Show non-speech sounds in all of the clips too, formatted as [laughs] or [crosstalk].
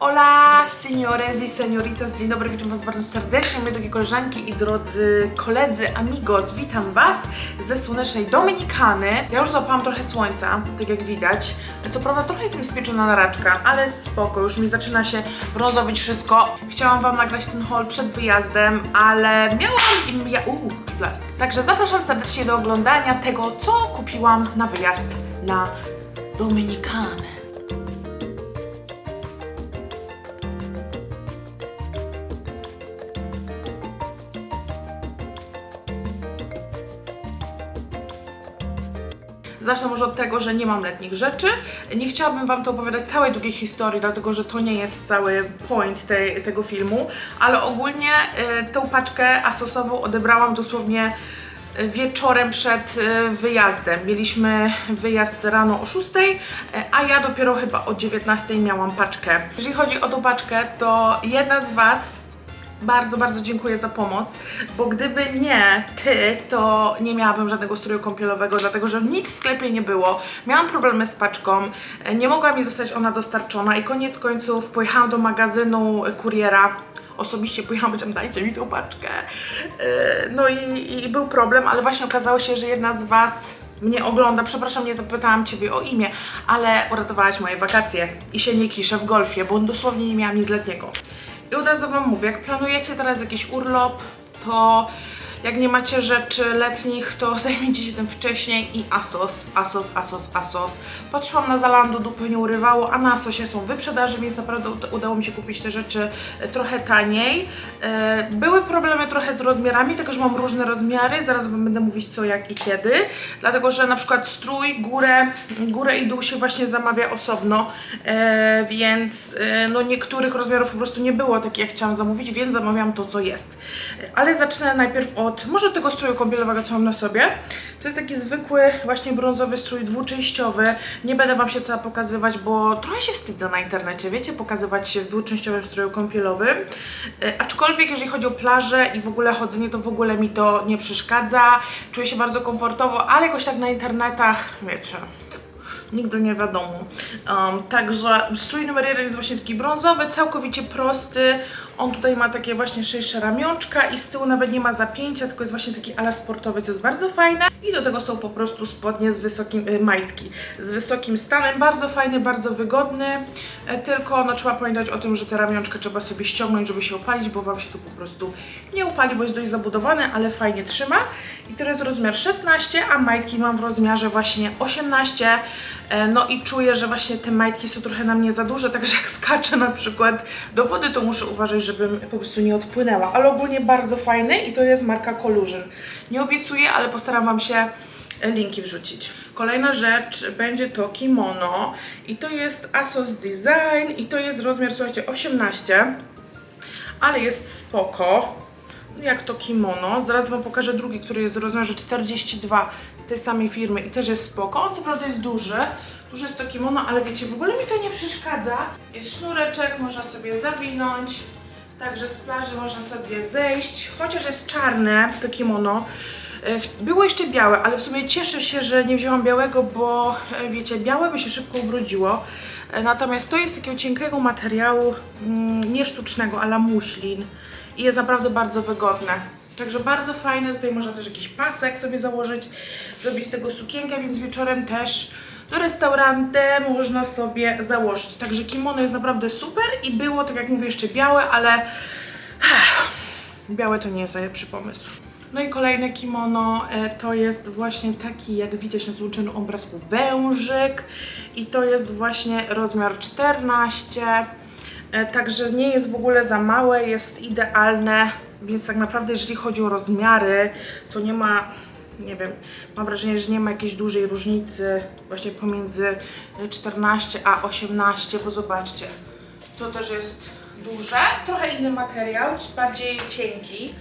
Hola, signores y senioritas, dzień dobry, witam Was bardzo serdecznie, moje drogie koleżanki i drodzy koledzy, amigos, witam Was ze słonecznej Dominikany. Ja już złapałam trochę słońca, tak jak widać. Co prawda trochę jestem spieczona na raczka, ale spoko, już mi zaczyna się brązowić wszystko. Chciałam Wam nagrać ten haul przed wyjazdem, ale miałam i ja... Uuu, blask. Także zapraszam serdecznie do oglądania tego, co kupiłam na wyjazd na Dominikanę. Zacznę może od tego, że nie mam letnich rzeczy. Nie chciałabym Wam to opowiadać całej długiej historii, dlatego że to nie jest cały point tej, tego filmu, ale ogólnie y, tę paczkę asosową odebrałam dosłownie y, wieczorem przed y, wyjazdem. Mieliśmy wyjazd rano o 6, y, a ja dopiero chyba o 19 miałam paczkę. Jeżeli chodzi o tą paczkę, to jedna z Was bardzo, bardzo dziękuję za pomoc, bo gdyby nie ty, to nie miałabym żadnego stroju kąpielowego, dlatego że nic w sklepie nie było. Miałam problemy z paczką, e, nie mogła mi zostać ona dostarczona i koniec końców pojechałam do magazynu kuriera. Osobiście pojechałam, powiedziałam, dajcie mi tą paczkę. E, No i, i był problem, ale właśnie okazało się, że jedna z Was mnie ogląda. Przepraszam, nie zapytałam Ciebie o imię, ale uratowałaś moje wakacje i się nie kiszę w golfie, bo dosłownie nie miałam nic letniego. I od razu Wam mówię, jak planujecie teraz jakiś urlop, to jak nie macie rzeczy letnich, to [laughs] zajmijcie się tym wcześniej i Asos, Asos, Asos, Asos. Patrzyłam na Zalando, dupy nie urywało, a na Asosie są wyprzedaży, więc naprawdę uda- udało mi się kupić te rzeczy e, trochę taniej. E, Były problemy trochę z rozmiarami, tylko że mam różne rozmiary, zaraz Wam będę mówić co, jak i kiedy, dlatego że na przykład strój, górę, górę i dół się właśnie zamawia osobno, e, więc no niektórych rozmiarów po prostu nie było takich, jak chciałam zamówić, więc zamawiam to, co jest. Ale zacznę najpierw od może tego stroju kąpielowego, co mam na sobie. To jest taki zwykły, właśnie brązowy strój dwuczęściowy. Nie będę Wam się cała pokazywać, bo trochę się wstydzę na internecie, wiecie, pokazywać się w dwuczęściowym stroju kąpielowym. E, aczkolwiek, jeżeli chodzi o plażę i w ogóle chodzenie, to w ogóle mi to nie przeszkadza. Czuję się bardzo komfortowo, ale jakoś tak na internetach, wiecie, Nigdy nie wiadomo. Um, także strój numer jeden jest właśnie taki brązowy, całkowicie prosty. On tutaj ma takie właśnie szersze ramionczka i z tyłu nawet nie ma zapięcia, tylko jest właśnie taki ala sportowy, co jest bardzo fajne. I do tego są po prostu spodnie z wysokim, y, majtki z wysokim stanem. Bardzo fajny, bardzo wygodny. E, tylko no, trzeba pamiętać o tym, że te ramionczka trzeba sobie ściągnąć, żeby się opalić, bo Wam się tu po prostu nie upali, bo jest dość zabudowane, ale fajnie trzyma. I to jest rozmiar 16, a majtki mam w rozmiarze właśnie 18. E, No i czuję, że właśnie te majtki są trochę na mnie za duże, także jak skaczę na przykład do wody, to muszę uważać, żebym po prostu nie odpłynęła. Ale ogólnie bardzo fajny i to jest marka Collusion. Nie obiecuję, ale postaram Wam się linki wrzucić. Kolejna rzecz będzie to kimono i to jest Asos Design i to jest rozmiar, słuchajcie, 18, ale jest spoko jak to kimono. Zaraz Wam pokażę drugi, który jest rozmiarze 42 z tej samej firmy i też jest spoko. On co prawda jest duży, duże jest to kimono, ale wiecie, w ogóle mi to nie przeszkadza. Jest sznureczek, można sobie zawinąć, także z plaży można sobie zejść, chociaż jest czarne to kimono. E, Było jeszcze białe, ale w sumie cieszę się, że nie wzięłam białego, bo e, wiecie, białe by się szybko ubrudziło. E, Natomiast to jest takiego cienkiego materiału, mm, nie sztucznego, ale muślin i jest naprawdę bardzo wygodne. Także bardzo fajne, tutaj można też jakiś pasek sobie założyć, zrobić z tego sukienkę, więc wieczorem też do restauranta można sobie założyć. Także kimono jest naprawdę super i było, tak jak mówię, jeszcze białe, ale białe to nie jest najlepszy pomysł. No i kolejne kimono e, to jest właśnie taki, jak widać na złączonym obrazku, wężyk i to jest właśnie rozmiar 14. E, Także nie jest w ogóle za małe, jest idealne, więc tak naprawdę jeżeli chodzi o rozmiary, to nie ma, nie wiem, mam wrażenie, że nie ma jakiejś dużej różnicy właśnie pomiędzy e, 14 a 18, bo zobaczcie, to też jest duże, trochę inny materiał, bardziej cienki.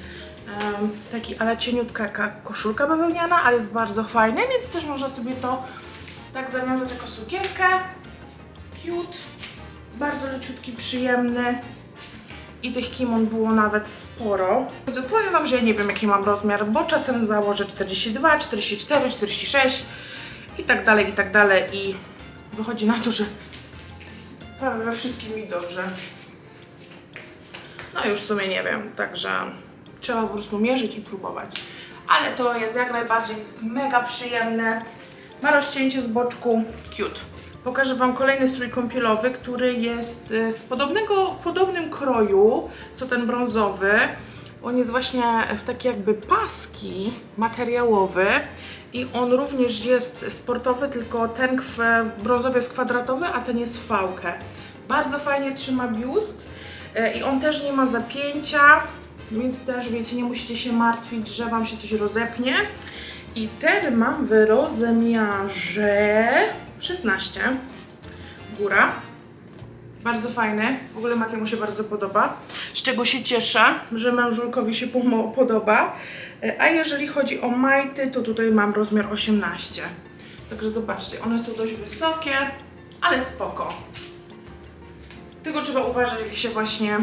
Em, taki ale cieniutka koszulka bawełniana, ale jest bardzo fajny, więc też można sobie to tak zawiązać jako sukienkę. Cute, bardzo leciutki, przyjemny. I tych kimon było nawet sporo. Powiem Wam, że ja nie wiem jaki mam rozmiar, bo czasem założę 42, 44, 46 i tak dalej, i tak dalej. I wychodzi na to, że prawie we wszystkim mi dobrze. No już w sumie nie wiem, także trzeba po prostu mierzyć i próbować. Ale to jest jak najbardziej mega przyjemne. Ma rozcięcie z boczku, cute. Pokażę Wam kolejny strój kąpielowy, który jest e, z podobnego, podobnym kroju, co ten brązowy. On jest właśnie w takie jakby paski materiałowy i on również jest sportowy, tylko ten w brązowy jest kwadratowy, a ten jest w fałkę. Bardzo fajnie trzyma biust e, i on też nie ma zapięcia, więc też wiecie, nie musicie się martwić, że Wam się coś rozepnie. I ten mam w rozmiarze 16, góra. Bardzo fajny, w ogóle Matia mu się bardzo podoba, z czego się cieszę, że mężulkowi się podoba. E, A jeżeli chodzi o majty, to tutaj mam rozmiar 18. Także zobaczcie, one są dość wysokie, ale spoko. Tylko trzeba uważać, jak się właśnie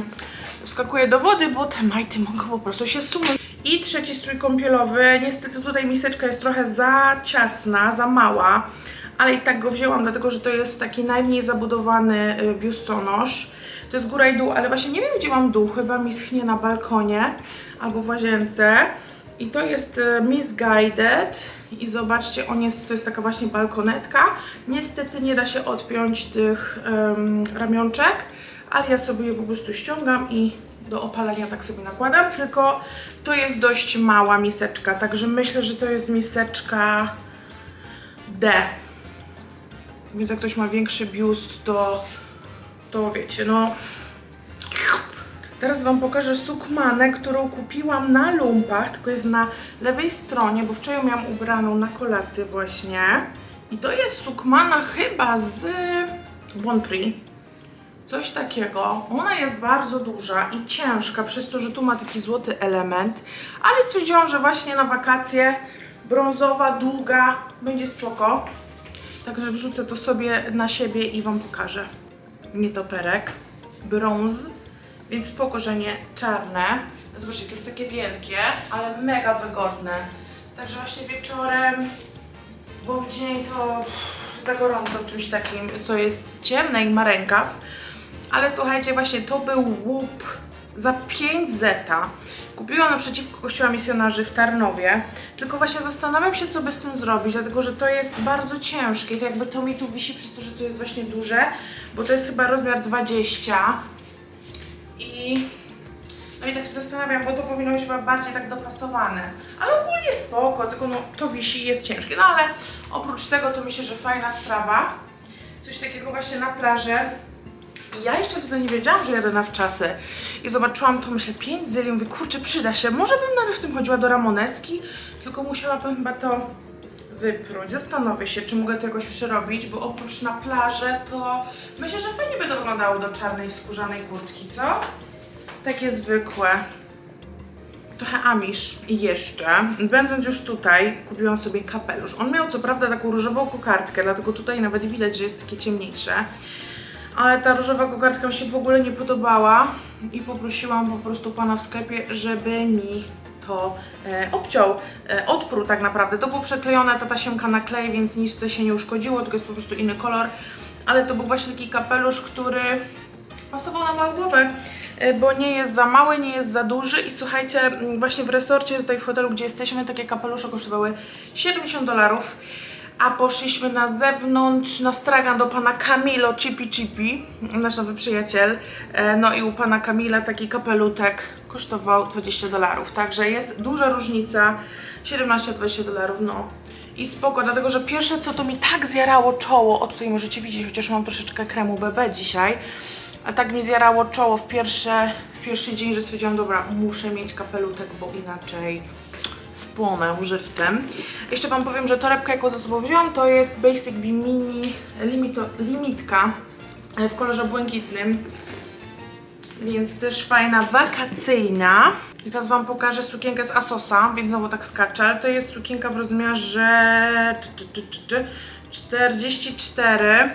wskakuje do wody, bo te majty mogą po prostu się sunąć. I trzeci strój kąpielowy. Niestety tutaj miseczka jest trochę za ciasna, za mała, ale i tak go wzięłam, dlatego że to jest taki najmniej zabudowany y, biustonosz. To jest góra i dół, ale właśnie nie wiem, gdzie mam dół. Chyba mi schnie na balkonie albo w łazience. I to jest y, Misguided i zobaczcie, on jest, to jest taka właśnie balkonetka. Niestety nie da się odpiąć tych em, ramionczek, ale ja sobie je po prostu ściągam i do opalania tak sobie nakładam, tylko to jest dość mała miseczka, także myślę, że to jest miseczka D. Więc jak ktoś ma większy biust, to, to wiecie, no Teraz Wam pokażę sukmanę, którą kupiłam na lumpach, tylko jest na lewej stronie, bo wczoraj miałam ubraną na kolację właśnie. I to jest sukmana chyba z Bonprix. Coś takiego. Ona jest bardzo duża i ciężka, przez to, że tu ma taki złoty element. Ale stwierdziłam, że właśnie na wakacje brązowa, długa, będzie spoko. Także wrzucę to sobie na siebie i Wam pokażę. Nietoperek, brąz, więc spoko, że nie czarne. Zobaczcie, to jest takie wielkie, ale mega wygodne. Także właśnie wieczorem, bo w dzień to za gorąco w czymś takim, co jest ciemne i ma rękaw. Ale słuchajcie, właśnie to był łup za 5 zeta. Kupiłam naprzeciwko kościoła misjonarzy w Tarnowie. Tylko właśnie zastanawiam się, co by z tym zrobić, dlatego że to jest bardzo ciężkie. To jakby to mi tu wisi przez to, że to jest właśnie duże, bo to jest chyba rozmiar 20. I no i tak się zastanawiam, bo to powinno być chyba bardziej tak dopasowane. Ale ogólnie spoko, tylko no to wisi i jest ciężkie. No ale oprócz tego to myślę, że fajna sprawa. Coś takiego właśnie na plażę. I ja jeszcze wtedy nie wiedziałam, że jadę na wczasy. I zobaczyłam to, myślę, 5 zyli, mówię, kurczę, przyda się. Może bym nawet w tym chodziła do Ramoneski, tylko musiałabym chyba to wypróć. Zastanowię się, czy mogę to jakoś przerobić, bo oprócz na plażę, to myślę, że fajnie by to wyglądało do czarnej skórzanej kurtki, co? Takie zwykłe. Trochę amisz. I jeszcze, będąc już tutaj, kupiłam sobie kapelusz. On miał co prawda taką różową kokardkę, dlatego tutaj nawet widać, że jest takie ciemniejsze. Ale ta różowa kokardka mi się w ogóle nie podobała i poprosiłam po prostu pana w sklepie, żeby mi to e, obciął, e, odprół tak naprawdę. To było przeklejone, ta tasiemka na klej, więc nic tutaj się nie uszkodziło, tylko jest po prostu inny kolor. Ale to był właśnie taki kapelusz, który pasował na moją głowę, e, bo nie jest za mały, nie jest za duży i słuchajcie, właśnie w resorcie tutaj w hotelu, gdzie jesteśmy, takie kapelusze kosztowały 70 dolarów, a poszliśmy na zewnątrz, na stragan do pana Camilo Chipi Chipi, nasz nowy przyjaciel, E, no i u pana Kamila taki kapelutek kosztował 20 dolarów, także jest duża różnica, 17-20 dolarów, no. I spoko, dlatego że pierwsze co to mi tak zjarało czoło, o tutaj możecie widzieć, chociaż mam troszeczkę kremu BB dzisiaj, a tak mi zjarało czoło w, pierwsze, w pierwszy dzień, że stwierdziłam, dobra, muszę mieć kapelutek, bo inaczej spłonę żywcem. Jeszcze Wam powiem, że torebkę, jaką ze sobą wziąłam, to jest Basic Bee Mini limito, limitka e, w kolorze błękitnym, więc też fajna, wakacyjna. I teraz Wam pokażę sukienkę z Asosa, więc znowu tak skaczę, to jest sukienka w rozmiarze czy, czy, czy, czy, 44.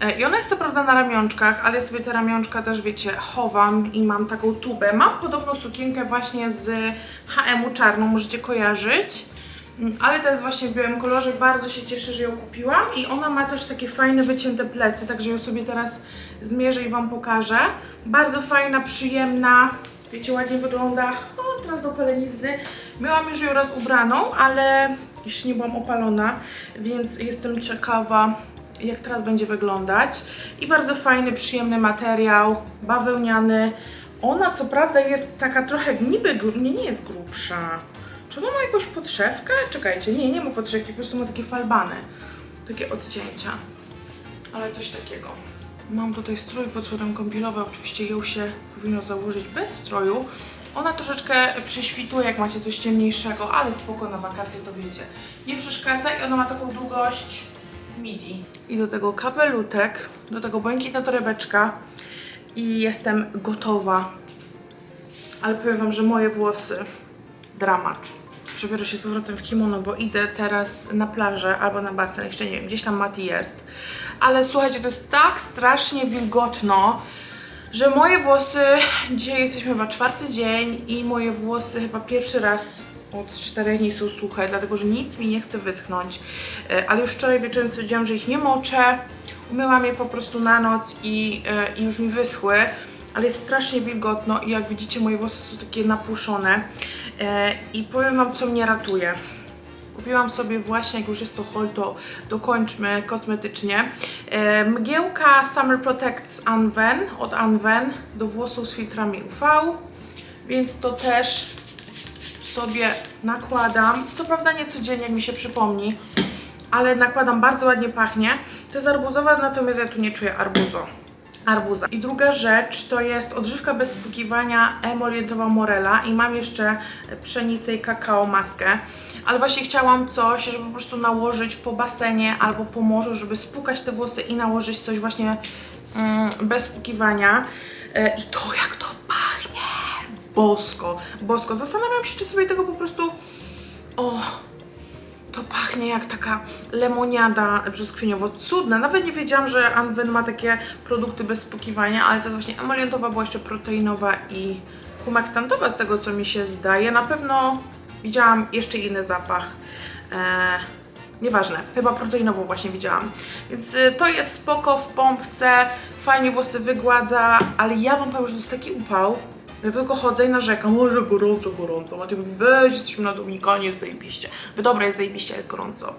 E, I ona jest co prawda na ramionczkach, ale ja sobie te ramionczka też, wiecie, chowam i mam taką tubę. Mam podobną sukienkę właśnie z H&M-u czarną, możecie kojarzyć. Mm, Ale to jest właśnie w białym kolorze, bardzo się cieszę, że ją kupiłam i ona ma też takie fajne wycięte plecy, także ją sobie teraz zmierzę i Wam pokażę. Bardzo fajna, przyjemna, wiecie, ładnie wygląda. O, teraz do palenizny. Miałam już ją raz ubraną, ale jeszcze nie byłam opalona, więc jestem ciekawa, jak teraz będzie wyglądać. I bardzo fajny, przyjemny materiał, bawełniany. Ona co prawda jest taka trochę niby, nie, nie jest grubsza. Czy ona ma jakąś podszewkę? Czekajcie, nie, nie ma podszewki, po prostu ma takie falbany. Takie odcięcia. Ale coś takiego. Mam tutaj strój pod spodem kąpielowy, oczywiście ją się powinno założyć bez stroju. Ona troszeczkę prześwituje, jak macie coś ciemniejszego, ale spoko na wakacje, to wiecie. Nie przeszkadza i ona ma taką długość midi. I do tego kapelutek, do tego błękitna torebeczka i jestem gotowa. Ale powiem Wam, że moje włosy dramat. Przebiorę się z powrotem w kimono, bo idę teraz na plażę albo na basen, jeszcze nie wiem, gdzieś tam Mati jest. Ale słuchajcie, to jest tak strasznie wilgotno, że moje włosy, dzisiaj jesteśmy chyba czwarty dzień i moje włosy chyba pierwszy raz od czterech dni są suche, dlatego że nic mi nie chce wyschnąć. E, Ale już wczoraj wieczorem stwierdziłam, że ich nie moczę. Umyłam je po prostu na noc i, e, i już mi wyschły ale jest strasznie wilgotno i jak widzicie moje włosy są takie napuszone e, i powiem Wam co mnie ratuje. Kupiłam sobie właśnie, jak już jest to hol, to dokończmy kosmetycznie. Mgiełka Summer Protect z Anwen, od Anwen do włosów z filtrami UV, więc to też sobie nakładam. Co prawda nie codziennie, jak mi się przypomni, ale nakładam, bardzo ładnie pachnie. To jest arbuzowa, natomiast ja tu nie czuję arbuzo. Arbuza. I druga rzecz to jest odżywka bez spłukiwania emolientowa Morella i mam jeszcze pszenicę i kakao maskę. Ale właśnie chciałam coś, żeby po prostu nałożyć po basenie albo po morzu, żeby spłukać te włosy i nałożyć coś właśnie mm, bez spłukiwania. E, I to jak to! Bosko, bosko. Zastanawiam się, czy sobie tego po prostu... O, to pachnie jak taka lemoniada brzoskwiniowo. Cudne. Nawet nie wiedziałam, że Anwen ma takie produkty bez spłukiwania, ale to jest właśnie emolientowa, była jeszcze proteinowa i humektantowa z tego, co mi się zdaje. Na pewno widziałam jeszcze inny zapach. Eee, nieważne, chyba proteinową właśnie widziałam. Więc y, to jest spoko w pompce, fajnie włosy wygładza, ale ja wam powiem, że to jest taki upał, ja tylko chodzę i narzekam, o, że gorąco, gorąco. Macie mówi, weź, jesteśmy na Dominikanie, jest zajebiście. Wy dobra, jest zajebiście, jest gorąco.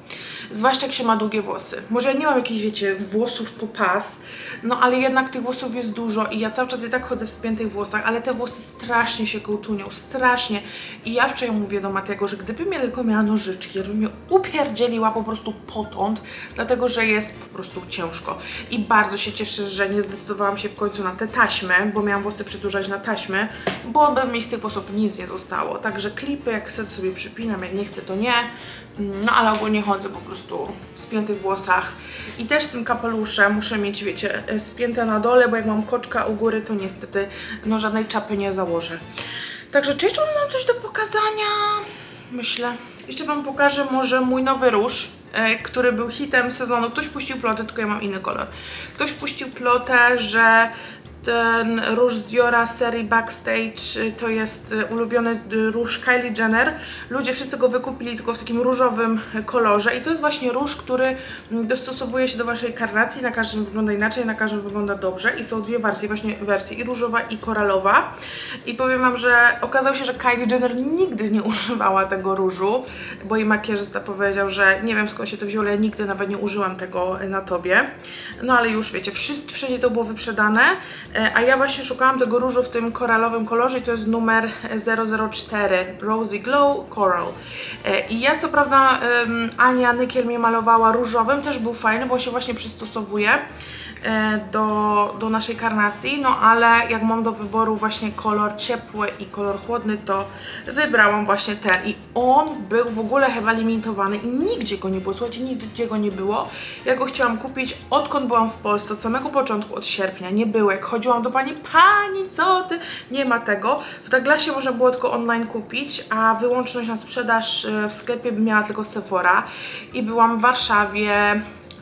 Zwłaszcza jak się ma długie włosy. Może ja nie mam jakichś, wiecie, włosów po pas, no ale jednak tych włosów jest dużo i ja cały czas i tak chodzę w spiętych włosach, ale te włosy strasznie się kołtunią, strasznie. I ja wczoraj mówię do Matiego, że gdybym ja tylko miała nożyczki, ja bym je upierdzieliła po prostu potąd, dlatego że jest po prostu ciężko. I bardzo się cieszę, że nie zdecydowałam się w końcu na te taśmy, bo miałam włosy przedłużać na taśmy, bo by mi z tych włosów nic nie zostało. Także klipy, jak chcę to sobie przypinam, jak nie chcę to nie. No ale ogólnie chodzę po prostu w spiętych włosach. I też z tym kapeluszem muszę mieć, wiecie, e, spięte na dole, bo jak mam koczka u góry, to niestety no żadnej czapy nie założę. Także czy jeszcze mam coś do pokazania? Myślę. Jeszcze Wam pokażę może mój nowy róż, e, który był hitem sezonu. Ktoś puścił plotę, tylko ja mam inny kolor. Ktoś puścił plotę, że ten róż z Diora serii Backstage y, to jest y, ulubiony y, róż Kylie Jenner. Ludzie wszyscy go wykupili tylko w takim różowym kolorze i to jest właśnie róż, który mm, dostosowuje się do Waszej karnacji. Na każdym wygląda inaczej, na każdym wygląda dobrze i są dwie wersje, właśnie wersje i różowa i koralowa. I powiem Wam, że okazało się, że Kylie Jenner nigdy nie używała tego różu, bo jej makijażysta powiedział, że nie wiem skąd się to wzięło, ale ja nigdy nawet nie użyłam tego na Tobie. No ale już wiecie, wszędzie to było wyprzedane, a ja właśnie szukałam tego różu w tym koralowym kolorze i to jest numer 004 Rosy Glow Coral. E, I ja co prawda Ania Nykiel mnie malowała różowym, też był fajny, bo się właśnie przystosowuje e, do, do naszej karnacji, no ale jak mam do wyboru właśnie kolor ciepły i kolor chłodny, to wybrałam właśnie ten i on był w ogóle chyba limitowany i nigdzie go nie było, słuchajcie, nigdzie go nie było. Ja go chciałam kupić odkąd byłam w Polsce, od samego początku, od sierpnia, nie było. Jak chodziłam do pani, pani, co ty, nie ma tego. W Douglasie można było tylko online kupić, a wyłączność na sprzedaż e, w sklepie miała tylko Sephora. I byłam w Warszawie,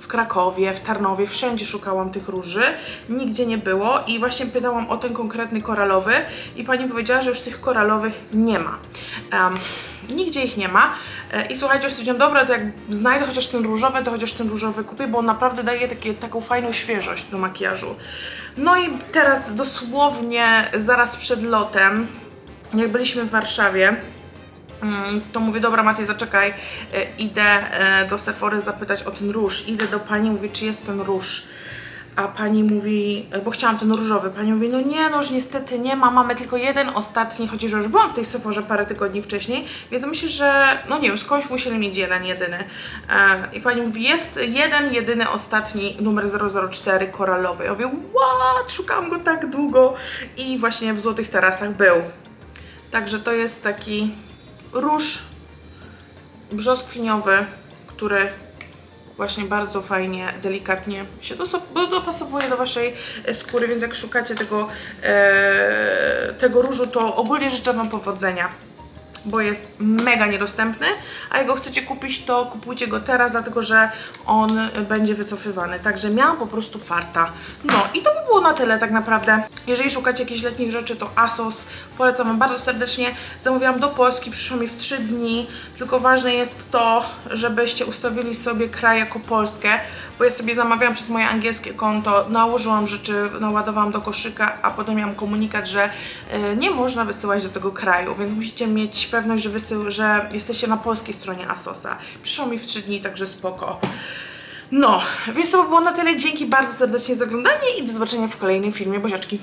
Krakowie, w Tarnowie, wszędzie szukałam tych róży, nigdzie nie było i właśnie pytałam o ten konkretny koralowy i pani powiedziała, że już tych koralowych nie ma. Em, nigdzie ich nie ma E, i słuchajcie, stwierdziłam, dobra, to jak znajdę chociaż ten różowy, to chociaż ten różowy kupię, bo on naprawdę daje takie, taką fajną świeżość do makijażu. No i teraz dosłownie zaraz przed lotem, jak byliśmy w Warszawie, to mówię, dobra Matej, zaczekaj, e, idę e, do Sephory zapytać o ten róż. Idę do pani, mówię, czy jest ten róż. A pani mówi, e, bo chciałam ten różowy, pani mówi, no nie, no już niestety nie ma, mamy tylko jeden ostatni, chociaż już byłam w tej Sephorze parę tygodni wcześniej, więc myślę, że, no nie wiem, skądś musieli mieć jeden, jedyny. I pani mówi, jest jeden, jedyny ostatni, numer 004, koralowy. Ja mówię, what, szukałam go tak długo i właśnie w Złotych Tarasach był. Także to jest taki róż brzoskwiniowy, który właśnie bardzo fajnie, delikatnie się dopasowuje do Waszej e, skóry, więc jak szukacie tego, e, tego różu, to ogólnie życzę Wam powodzenia. Bo jest mega niedostępny, a jak go chcecie kupić, to kupujcie go teraz, dlatego że on będzie wycofywany. Także miałam po prostu farta. No i to by było na tyle tak naprawdę. Jeżeli szukacie jakichś letnich rzeczy, to ASOS polecam Wam bardzo serdecznie. Zamówiłam do Polski, przyszło mi w 3 dni, tylko ważne jest to, żebyście ustawili sobie kraj jako Polskę, bo ja sobie zamawiałam przez moje angielskie konto, nałożyłam rzeczy, naładowałam do koszyka, a potem miałam komunikat, że e, nie można wysyłać do tego kraju, więc musicie mieć pewność, że, wysył, że jesteście na polskiej stronie ASOSa. Przyszło mi w 3 dni, także spoko. No, więc to by było na tyle. Dzięki bardzo serdecznie za oglądanie i do zobaczenia w kolejnym filmie. Boziaczki.